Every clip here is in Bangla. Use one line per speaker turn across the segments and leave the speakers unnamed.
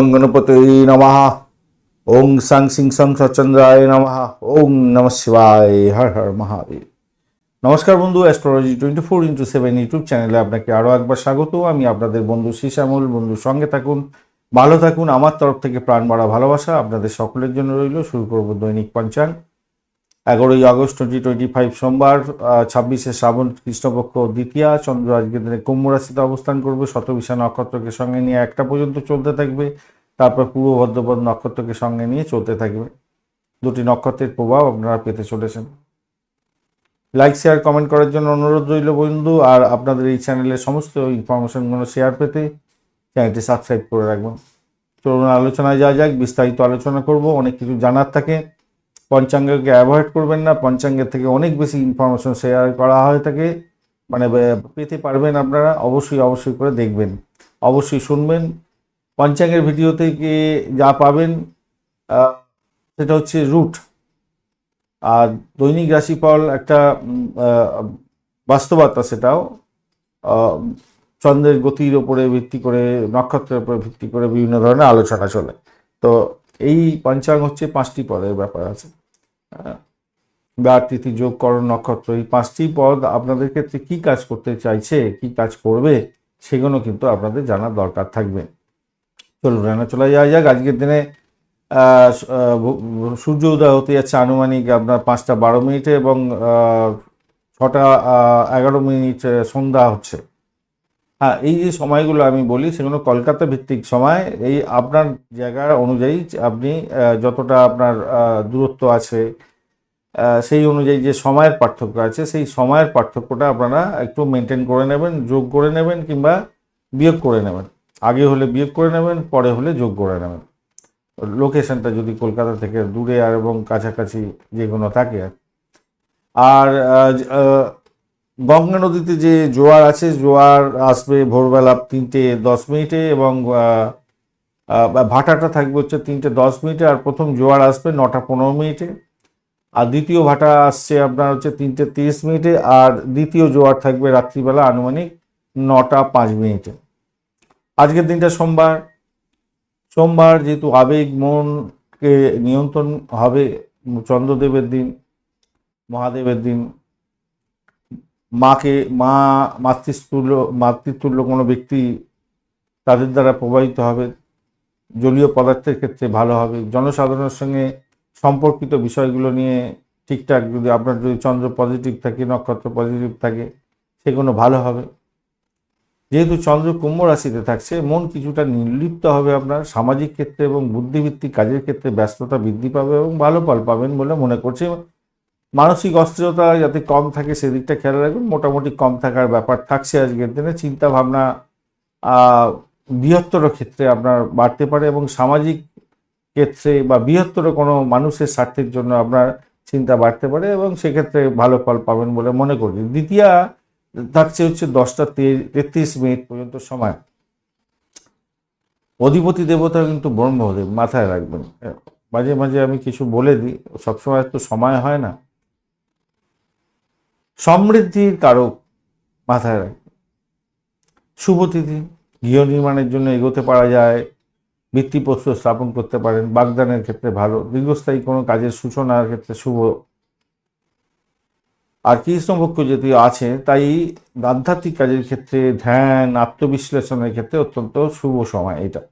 গং গণপতি নমঃ ওং সাং সিং সং সচন্দ্রায় নমঃ ওং নম শিবায় হর হর মহাবীর নমস্কার বন্ধু astrology twenty four into seven YouTube চ্যানেলে আপনাকে আরও একবার স্বাগত। আমি আপনাদের বন্ধু শ্রীশ্যামল। বন্ধুর সঙ্গে থাকুন, ভালো থাকুন। আমার তরফ থেকে প্রাণ বাড়া ভালোবাসা আপনাদের সকলের জন্য রইল। শুরু করব দৈনিক পঞ্চাঙ্গ। এগারোই আগস্ট টোয়েন্টি টোয়েন্টি ফাইভ সোমবার ছাব্বিশে শ্রাবণ কৃষ্ণপক্ষ দ্বিতীয়া চন্দ্র আজকের দিনে কুম্ভ রাশিতে অবস্থান করবে। শতবিশা নক্ষত্রকে সঙ্গে নিয়ে একটা পর্যন্ত চলতে থাকবে। তারপর পূর্ব ভদ্রপদ নক্ষত্রকে সঙ্গে নিয়ে চলতে থাকবে। দুটি নক্ষত্রের প্রভাব আপনারা পেতে চলেছেন। লাইক শেয়ার কমেন্ট করার জন্য অনুরোধ রইল বন্ধু। আর আপনাদের এই চ্যানেলের সমস্ত ইনফরমেশনগুলো শেয়ার পেতে চ্যানেলটি সাবস্ক্রাইব করে রাখবেন। চলুন আলোচনায় যাওয়া যাক, বিস্তারিত আলোচনা করব। অনেক কিছু জানার থাকে। পঞ্চাঙ্গকে অ্যাভয়েড করবেন না, পঞ্চাঙ্গের থেকে অনেক বেশি ইনফরমেশন শেয়ার করা হয়ে থাকে মানে পেতে পারবেন আপনারা, অবশ্যই অবশ্যই করে দেখবেন। অবশ্যই শুনবেন। পঞ্চাঙ্গের ভিডিও থেকে যা পাবেন সেটা হচ্ছে রুট আর দৈনিক রাশিফল একটা বাস্তবতা সেটাও। চন্দ্রের গতির ওপরে ভিত্তি করে, নক্ষত্রের উপরে ভিত্তি করে বিভিন্ন ধরনের আলোচনা চলে। তো এই পঞ্চাঙ্গ হচ্ছে পাঁচটি পদের ব্যাপার আছে। বার তিথি যোগ করণ নক্ষত্র। এই পাঁচটি পদ আপনাদের ক্ষেত্রে কি কাজ করতে চাইছে, কি কাজ করবে, সেগুলো কিন্তু আপনাদের জানার দরকার থাকবে। চলুন রান্না চলে যাওয়া যাক। আজকের দিনে সূর্য উদয় হতে যাচ্ছে আনুমানিক আপনার পাঁচটা বারো মিনিটে এবং ছটা এগারো মিনিট সন্ধ্যা হচ্ছে। হ্যাঁ এই যে সময়গুলো আমি বলি সেগুলো কলকাতা ভিত্তিক সময়। এই আপনার জায়গা অনুযায়ী আপনি যতটা আপনার দূরত্ব আছে সেই অনুযায়ী যে সময়ের পার্থক্য আছে, সেই সময়ের পার্থক্যটা আপনারা একটু মেনটেন করে নেবেন, যোগ করে নেবেন কিংবা বিয়োগ করে নেবেন। আগে হলে বিয়োগ করে নেবেন, পরে হলে যোগ করে নেবেন। লোকেশনটা যদি কলকাতা থেকে দূরে আর এবং কাছাকাছি যে কোনো থাকে। আর গঙ্গা নদীতে যে জোয়ার আছে, জোয়ার আসবে ভোরবেলা তিনটে দশ মিনিটে এবং ভাটাটা থাকবে হচ্ছে তিনটে দশ মিনিটে আর প্রথম জোয়ার আসবে নটা পনেরো মিনিটে। আর দ্বিতীয় ভাটা আসছে আপনার হচ্ছে তিনটে তিরিশ মিনিটে আর দ্বিতীয় জোয়ার থাকবে রাত্রিবেলা আনুমানিক নটা পাঁচ মিনিটে। আজকের দিনটা সোমবার। সোমবার যেহেতু আবেগ, মনকে নিয়ন্ত্রণ হবে চন্দ্রদেবের দিন, মহাদেবের দিন মাকে, মা মাতৃতুল্য মাতৃতুল্য কোনো ব্যক্তি তাদের দ্বারা প্রবাহিত হবে। জলীয় পদার্থের ক্ষেত্রে ভালো হবে। জনসাধারণের সঙ্গে সম্পর্কিত বিষয়গুলো নিয়ে ঠিকঠাক যদি আপনার যদি চন্দ্র পজিটিভ থাকে, নক্ষত্র পজিটিভ থাকে, সেগুলো ভালো হবে। যেহেতু চন্দ্র কুম্ভ রাশিতে থাকছে, মন কিছুটা নির্লিপ্ত হবে আপনার। সামাজিক ক্ষেত্রে এবং বুদ্ধিভিত্তিক কাজের ক্ষেত্রে ব্যস্ততা বৃদ্ধি পাবে এবং ভালো ফল পাবেন বলে মনে করছি। মানসিক অস্থিরতা যাতে কম থাকে সেদিকটা খেয়াল রাখবেন। মোটামুটি কম থাকার ব্যাপার থাকছে আজকের দিনে। চিন্তা ভাবনা বৃহত্তর ক্ষেত্রে আপনার বাড়তে পারে এবং সামাজিক ক্ষেত্রে বা বৃহত্তর কোনো মানুষের স্বার্থের জন্য আপনার চিন্তা বাড়তে পারে এবং সেক্ষেত্রে ভালো ফল পাবেন বলে মনে করছি দ্বিতীয়, থাকছে হচ্ছে দশটা তেত্রিশ মিনিট পর্যন্ত সময়। অধিপতি দেবতা কিন্তু ব্রহ্মদেব, মাথায় রাখবেন। মাঝে মাঝে আমি কিছু বলে দিই। সবসময় তো সময় হয় না। সমৃদ্ধির কারক মাথায় রাখবেন শুভতিথি গৃহ নির্মাণের জন্য এগোতে পারা যায় ভিত্তিপ্রস্তর স্থাপন করতে পারেন, বাগদানের ক্ষেত্রে ভালো, দীর্ঘস্থায়ী কোনো কাজের সূচনার ক্ষেত্রে শুভ। আর কৃষ্ণপক্ষ যেহেতু আছে, তাই আধ্যাত্মিক কাজের ক্ষেত্রে ধ্যান, আত্মবিশ্লেষণের ক্ষেত্রে অত্যন্ত শুভ সময় এটা।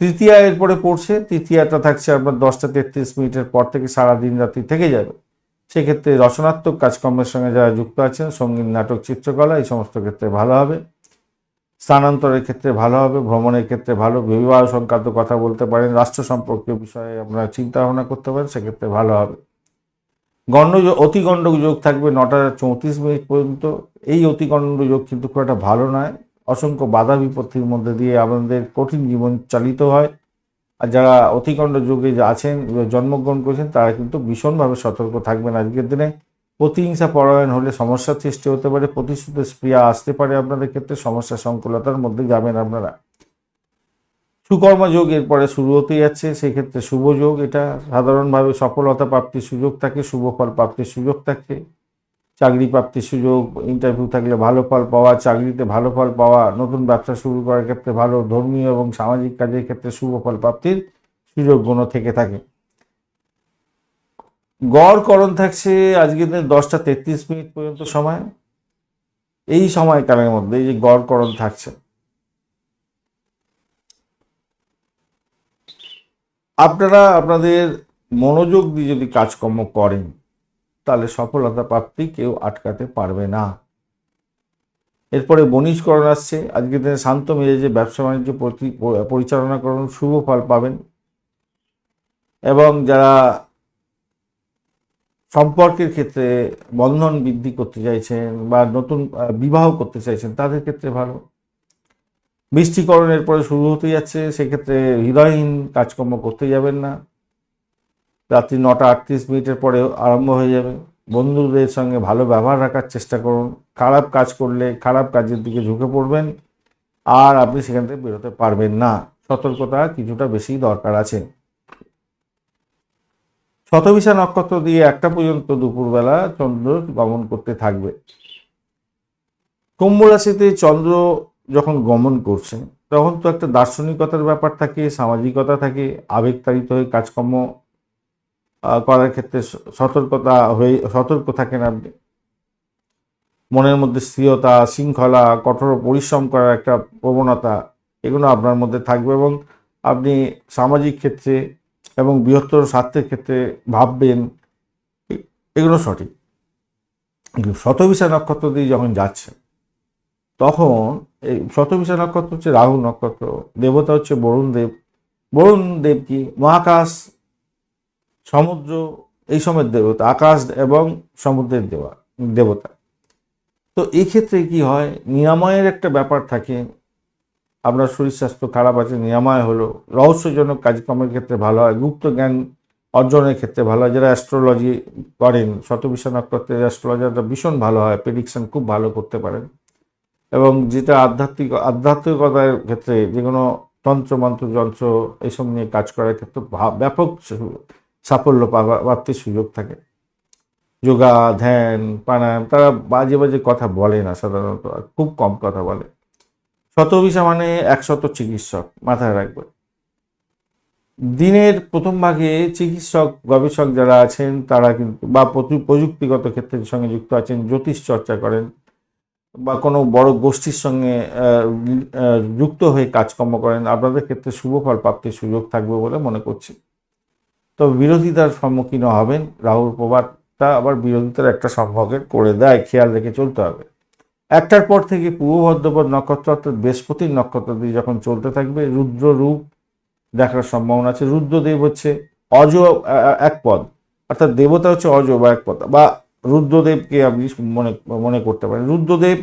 তৃতীয়া এরপরে পড়ছে, তৃতীয়াটা থাকছে আপনার দশটা তেত্রিশ মিনিটের পর থেকে সারা দিন রাত্রি থেকে যাবে। সেক্ষেত্রে রচনাত্মক কাজকর্মের সঙ্গে যারা যুক্ত আছেন, সংগীত, নাটক, চিত্রকলা, এই সমস্ত ক্ষেত্রে ভালো হবে। স্থানান্তরের ক্ষেত্রে ভালো হবে, ভ্রমণের ক্ষেত্রে ভালো, বিবাহ সংক্রান্ত কথা বলতে পারেন, রাষ্ট্র সম্পর্কীয় বিষয়ে আপনারা চিন্তা ভাবনা করতে পারেন, সেক্ষেত্রে ভালো হবে। গণ্ড অতি যোগ থাকবে নটা চৌত্রিশ মিনিট পর্যন্ত। এই অতি যোগ কিন্তু খুব একটা ভালো নয়। অসংখ্য বাধা বিপত্তির মধ্যে দিয়ে আমাদের কঠিন জীবন চালিত হয়। আর যারা অতিকণ্ড যুগে আছেন, জন্মগ্রহণ করেছেন, তারা কিন্তু ভীষণভাবে সতর্ক থাকবেন আজকের দিনে। প্রতিহিংসা পরায়ণ হলে সমস্যার সৃষ্টি হতে পারে প্রতিশ্রুত স্প্রিয়া আসতে পারে আপনাদের ক্ষেত্রে, সমস্যা সংকুলতার মধ্যে যাবেন আপনারা। সুকর্ম যোগ এরপরে শুরু হতে যাচ্ছে, সেক্ষেত্রে শুভ যোগ, এটা সাধারণভাবে সফলতা প্রাপ্তির সুযোগ থাকে, শুভ ফল প্রাপ্তির সুযোগ থাকে। চাকরি প্রাপ্তির সুযোগ ইন্টারভিউ থাকলে ভালো ফল পাওয়া, চাকরিতে ভালো ফল পাওয়া, নতুন ব্যবসা শুরু করার ক্ষেত্রে ভালো ধর্মীয় এবং সামাজিক কাজের ক্ষেত্রে শুভ ফল প্রাপ্তির সুযোগগুলো থেকে থাকে। গড় করণ থাকছে আজকের দিনে দশটা তেত্রিশ মিনিট পর্যন্ত সময়। এই সময়কালের মধ্যে এই যে গড় করণ থাকছে। আপনারা আপনাদের মনোযোগ দিয়ে যদি কাজকর্ম করেন তাহলে সফলতা প্রাপ্তি কেউ আটকাতে পারবে না। এরপরে বণিজকরণ আসছে। আজকের দিনে শান্ত মেজাজে ব্যবসা বাণিজ্য পরিচালনা করুন, শুভ ফল পাবেন। এবং যারা সম্পর্কের ক্ষেত্রে বন্ধন বৃদ্ধি করতে চাইছেন বা নতুন বিবাহ করতে চাইছেন, তাদের ক্ষেত্রে ভালো। বৃষ্টিকরণের পরে শুরু হতে যাচ্ছে, সেক্ষেত্রে হৃদয়হীন কাজকর্ম করতে যাবেন না। রাত্রি নটা আটত্রিশ মিনিটের পরে আরম্ভ হয়ে যাবে। বন্ধুদের সঙ্গে ভালো ব্যবহার রাখার চেষ্টা করুন। খারাপ কাজ করলে খারাপ কাজের দিকে ঝুঁকে পড়বেন। আর আপনি সেখান থেকে বেরোতে পারবেন না। সতর্কতা কিছুটা বেশি দরকার আছে। শতবিশা নক্ষত্র দিয়ে একটা পর্যন্ত দুপুরবেলা চন্দ্র গমন করতে থাকবে। কুম্ভ রাশিতে চন্দ্র যখন গমন করছে, তখন তো একটা দার্শনিকতার ব্যাপার থাকে, সামাজিকতা থাকে, আবেগতাড়িত হয়ে কাজকর্ম করার ক্ষেত্রে সতর্কতা হয়ে, সতর্ক থাকেন আপনি। মনের মধ্যে স্থিরতা, শৃঙ্খলা, কঠোর পরিশ্রম করার একটা প্রবণতা, এগুলো আপনার মধ্যে থাকবে এবং আপনি সামাজিক ক্ষেত্রে এবং বৃহত্তর স্বার্থের ক্ষেত্রে ভাববেন এগুলো সঠিক। শতবিশা নক্ষত্র দিয়ে যখন যাচ্ছেন, তখন এই শতবিশা নক্ষত্র হচ্ছে রাহু নক্ষত্র, দেবতা হচ্ছে বরুণ দেব। বরুণ দেব কি? মহাকাশ সমুদ্র, এই সময়ের দেবতা, আকাশ এবং সমুদ্রের দেওয়া, দেবতা। তো এই ক্ষেত্রে কি হয়? নিরাময়ের একটা ব্যাপার থাকে। আপনার শরীর স্বাস্থ্য খারাপ আছে, নিরাময় হলো। রহস্যজনক কাজকর্মের ক্ষেত্রে ভালো হয়, গুপ্ত জ্ঞান অর্জনের ক্ষেত্রে ভালো হয়। যারা অ্যাস্ট্রোলজি করেন, শতবিশা নক্ষত্রের অ্যাস্ট্রোলজারটা ভীষণ ভালো হয় প্রেডিকশন খুব ভালো করতে পারেন। এবং যেটা আধ্যাত্মিক, আধ্যাত্মিকতার ক্ষেত্রে যে কোনো তন্ত্র, মন্ত্র, যন্ত্র এইসব নিয়ে কাজ করার ক্ষেত্রে ব্যাপক সাফল্য পাওয়া প্রাপ্তির সুযোগ থাকে। যোগা, ধ্যান, প্রাণায়াম, তারা বাজে বাজে কথা বলে না সাধারণত খুব কম কথা বলে। শতবিশা মানে একশত চিকিৎসক মাথায় রাখবে। দিনের প্রথম ভাগে চিকিৎসক, গবেষক যারা আছেন, তারা কিন্তু, বা প্রযু- প্রযুক্তিগত ক্ষেত্রের সঙ্গে যুক্ত আছেন, জ্যোতিষ চর্চা করেন, বা কোনো বড় গোষ্ঠীর সঙ্গে যুক্ত হয়ে কাজকর্ম করেন, আপনাদের ক্ষেত্রে শুভ ফল প্রাপ্তির সুযোগ থাকবে বলে মনে করছি। তবে বিরোধিতার সম্মুখীন হবেন। রাহুর প্রভাবটা আবার বিরোধিতার একটা সম্মুখীন করে দেয়, খেয়াল রেখে চলতে হবে। একটার পর থেকে পূর্ব ভদ্রপদ নক্ষত্র অর্থাৎ বৃহস্পতির নক্ষত্র দিয়ে যখন চলতে থাকবে, রুদ্র রূপ দেখার সম্ভাবনা আছে। রুদ্রদেব হচ্ছে অজ এক পদ। অর্থাৎ দেবতা হচ্ছে অজ বা এক পদ। বা রুদ্রদেবকে আপনি মনে মনে করতে পারেন। রুদ্রদেব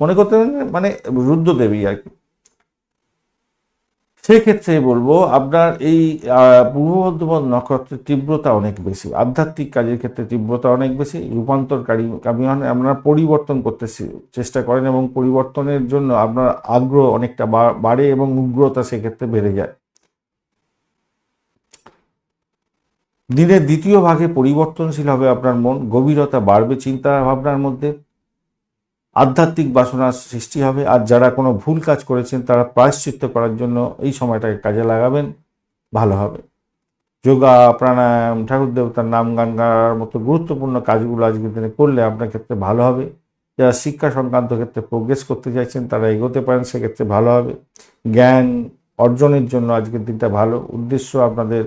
মনে করতে পারেন মানে রুদ্রদেবই আর কি। সেক্ষেত্রে বলব, আপনার এই পূর্ব বর্ধমান নক্ষত্রের তীব্রতা অনেক বেশি। আধ্যাত্মিক কাজের ক্ষেত্রে তীব্রতা অনেক বেশি, রূপান্তরকারী কামী হন আপনারা পরিবর্তন করতে চেষ্টা করেন এবং পরিবর্তনের জন্য আপনার আগ্রহ অনেকটা বাড়ে এবং উগ্রতা সেক্ষেত্রে বেড়ে যায়। দিনের দ্বিতীয় ভাগে পরিবর্তনশীল হবে আপনার মন, গভীরতা বাড়বে চিন্তা ভাবনার মধ্যে আধ্যাত্মিক বাসনার সৃষ্টি হবে। আর যারা কোনো ভুল কাজ করেছেন, তারা প্রায়শ্চিত্ত করার জন্য এই সময়টাকে কাজে লাগাবেন। ভালো হবে। যোগা, প্রাণায়াম ঠাকুর দেবতার নাম গান গাওয়ার মতো গুরুত্বপূর্ণ কাজগুলো আজকের দিনে করলে আপনার ক্ষেত্রে ভালো হবে। যারা শিক্ষা সংক্রান্ত ক্ষেত্রে প্রোগ্রেস করতে চাইছেন, তারা এগোতে পারেন, সেক্ষেত্রে ভালো হবে। জ্ঞান অর্জনের জন্য আজকের দিনটা ভালো। উদ্দেশ্য আপনাদের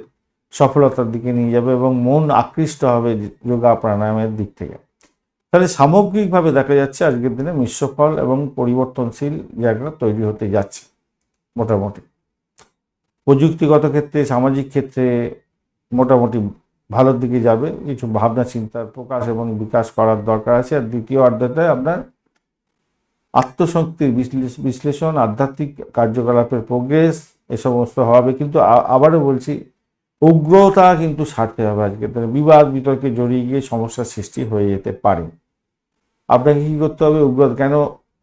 সফলতার দিকে নিয়ে যাবে এবং মন আকৃষ্ট হবে যোগা, প্রাণায়ামের দিক থেকে। তাহলে সামগ্রিকভাবে দেখা যাচ্ছে আজকের দিনে মিশ্র ফল এবং পরিবর্তনশীল জায়গা তৈরি হতে যাচ্ছে, মোটামুটি। প্রযুক্তিগত ক্ষেত্রে, সামাজিক ক্ষেত্রে মোটামুটি ভালোর দিকে যাবে। কিছু ভাবনা চিন্তার প্রকাশ এবং বিকাশ করার দরকার আছে। আর দ্বিতীয় অর্ধতে আপনার আত্মশক্তির বিশ্লেষ- বিশ্লেষণ, আধ্যাত্মিক কার্যকলাপের প্রোগ্রেস এ সমস্ত হবে। কিন্তু আবারও বলছি উগ্রতা কিন্তু ছাড়তে হবে আজকের দিনে বিবাদ বিতর্কে জড়িয়ে গিয়ে সমস্যার সৃষ্টি হয়ে যেতে পারে। আপনাকে কি করতে হবে? উগ্রতা। কেন?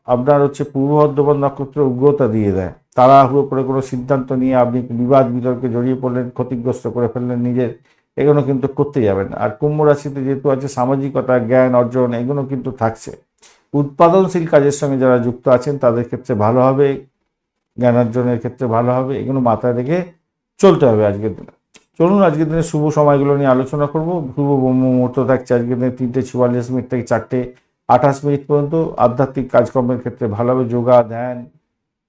আপনার হচ্ছে পূর্ব বর্ধমান নক্ষত্র উগ্রতা দিয়ে দেয়। তাড়াহুড়ো করে কোনো সিদ্ধান্ত নিয়ে আপনি বিবাদ বিতর্কে জড়িয়ে পড়লেন, ক্ষতিগ্রস্ত করে ফেললেন নিজের, এগুলো কিন্তু করতে যাবেন। আর কুম্ভ রাশিতে যেহেতু আছে সামাজিকতা, জ্ঞান, অর্জন, এগুলো কিন্তু থাকছে। উৎপাদনশীল কাজের সঙ্গে যারা যুক্ত আছেন, তাদের ক্ষেত্রে ভালো হবে। জ্ঞান অর্জনের ক্ষেত্রে ভালো হবে। এগুলো মাথায় রেখে চলতে হবে আজকের দিনে। চলুন, আজকের দিনে শুভ সময়গুলো নিয়ে আলোচনা করব। শুভ ব্রহ্ম মুহূর্ত থাকছে আজকের দিনে তিনটে চুয়াল্লিশ মিনিট থেকে চারটে আঠাশ মিনিট পর্যন্ত। আধ্যাত্মিক কাজকর্মের ক্ষেত্রে ভালোভাবে যোগা, ধ্যান,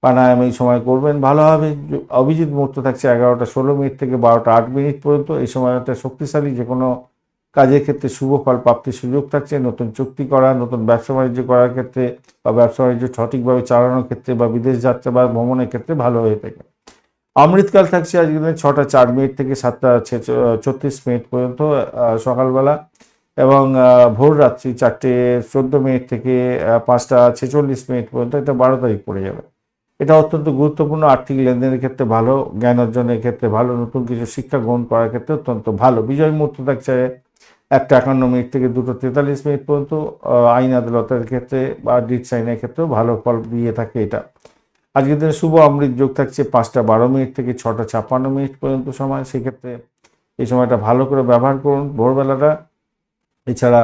প্রাণায়াম এই সময় করবেন ভালোভাবে অভিজিৎ মুহূর্ত থাকছে এগারোটা ষোলো মিনিট থেকে বারোটা আট মিনিট পর্যন্ত। এই সময়টা শক্তিশালী যে কোনো কাজের ক্ষেত্রে শুভ ফল প্রাপ্তির সুযোগ থাকছে। নতুন চুক্তি করা, নতুন ব্যবসা বাণিজ্য করার ক্ষেত্রে বা ব্যবসা বাণিজ্য সঠিকভাবে চালানোর ক্ষেত্রে বা বিদেশ যাত্রা বা ভ্রমণের ক্ষেত্রে ভালো হয়ে থাকে। অমৃতকাল থাকছে আজকে দিনে ছটা চার মিনিট থেকে সাতটা ছত্রিশ মিনিট পর্যন্ত সকালবেলা এবং ভোর রাত্রি চারটে চোদ্দ মিনিট থেকে পাঁচটা ছেচল্লিশ মিনিট পর্যন্ত, এটা বারো তারিখ পড়ে যাবে। এটা অত্যন্ত গুরুত্বপূর্ণ, আর্থিক লেনদেনের ক্ষেত্রে ভালো, জ্ঞান অর্জনের ক্ষেত্রে ভালো, নতুন কিছু শিক্ষা গ্রহণ করার ক্ষেত্রে অত্যন্ত ভালো। বিজয় মুহূর্ত থাকছে একটা একান্ন মিনিট থেকে দুটো তেতাল্লিশ মিনিট পর্যন্ত আইন আদালতের ক্ষেত্রে বা ডিট সাইনের ক্ষেত্রেও ভালো ফল দিয়ে থাকে এটা। আজকের দিনে শুভ অমৃত যোগ থাকছে পাঁচটা বারো মিনিট থেকে ছটা ছাপ্পান্ন মিনিট পর্যন্ত সময়। সেক্ষেত্রে এই সময়টা ভালো করে ব্যবহার করুন ভোরবেলাটা। এছাড়া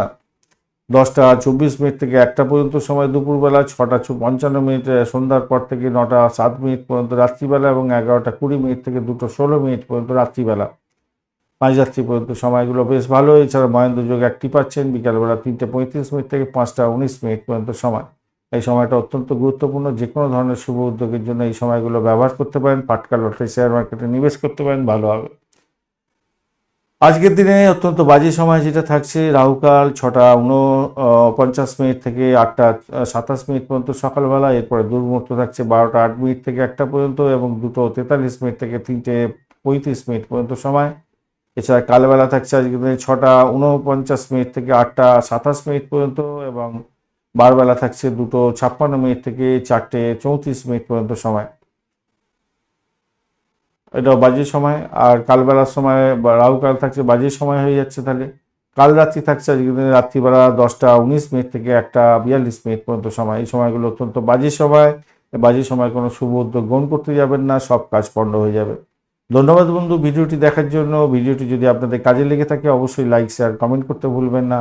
দশটা চব্বিশ মিনিট থেকে একটা পর্যন্ত সময়, দুপুরবেলা ছটা পঞ্চান্ন মিনিট সন্ধ্যার পর থেকে নটা সাত মিনিট পর্যন্ত রাত্রিবেলা এবং এগারোটা কুড়ি মিনিট থেকে দুটো ষোলো মিনিট পর্যন্ত রাত্রিবেলা। পাঁচ মাঝরাত্রি পর্যন্ত সময়গুলো বেশ ভালো। এছাড়া মহেন্দ্র যোগ একটি পাচ্ছেন। বিকালবেলা তিনটে পঁয়ত্রিশ মিনিট থেকে পাঁচটা উনিশ মিনিট পর্যন্ত সময়। এই সময়টা অত্যন্ত গুরুত্বপূর্ণ। যে কোনো ধরনের শুভ উদ্যোগের জন্য এই সময়গুলো ব্যবহার করতে পারেন। পাটকা লটারি শেয়ার মার্কেটে নিবেশ করতে পারেন, ভালো হবে। আজকের দিনে অত্যন্ত বাজে সময় যেটা থাকছে। রাহুকাল ছটা উনপঞ্চাশ মিনিট থেকে আটটা সাতাশ মিনিট পর্যন্ত সকালবেলা। এরপরে দুর্মুহূর্ত থাকছে বারোটা আট মিনিট থেকে একটা পর্যন্ত এবং দুটো তেতাল্লিশ মিনিট থেকে তিনটে পঁয়ত্রিশ মিনিট পর্যন্ত সময়। এছাড়া কালবেলা থাকছে আজকের দিনে ছটা উনপঞ্চাশ মিনিট থেকে আটটা, সাতাশ মিনিট পর্যন্ত এবং বারবেলা থাকছে দুটো ছাপ্পান্ন মিনিট থেকে চারটে চৌত্রিশ মিনিট পর্যন্ত সময়। এটা বাজে সময়, আর কালবেলার সময় রাহুকাল থাকছে, বাজে সময় হয়ে যাচ্ছে তাহলে। কাল রাত্রি থাকছে, আজকের দিনে রাত্রিবেলা দশটা উনিশ মিনিট থেকে একটা বিয়াল্লিশ মিনিট পর্যন্ত সময়। এই সময়গুলো অত্যন্ত বাজে সময়। বাজে সময় কোনো শুভ উদ্যোগ গ্রহণ করতে যাবেন না, সব কাজ পণ্ড হয়ে যাবে। ধন্যবাদ বন্ধু, ভিডিওটি দেখার জন্য। ভিডিওটি যদি আপনাদের কাজে লেগে থাকে, অবশ্যই লাইক, শেয়ার, কমেন্ট করতে ভুলবেন না।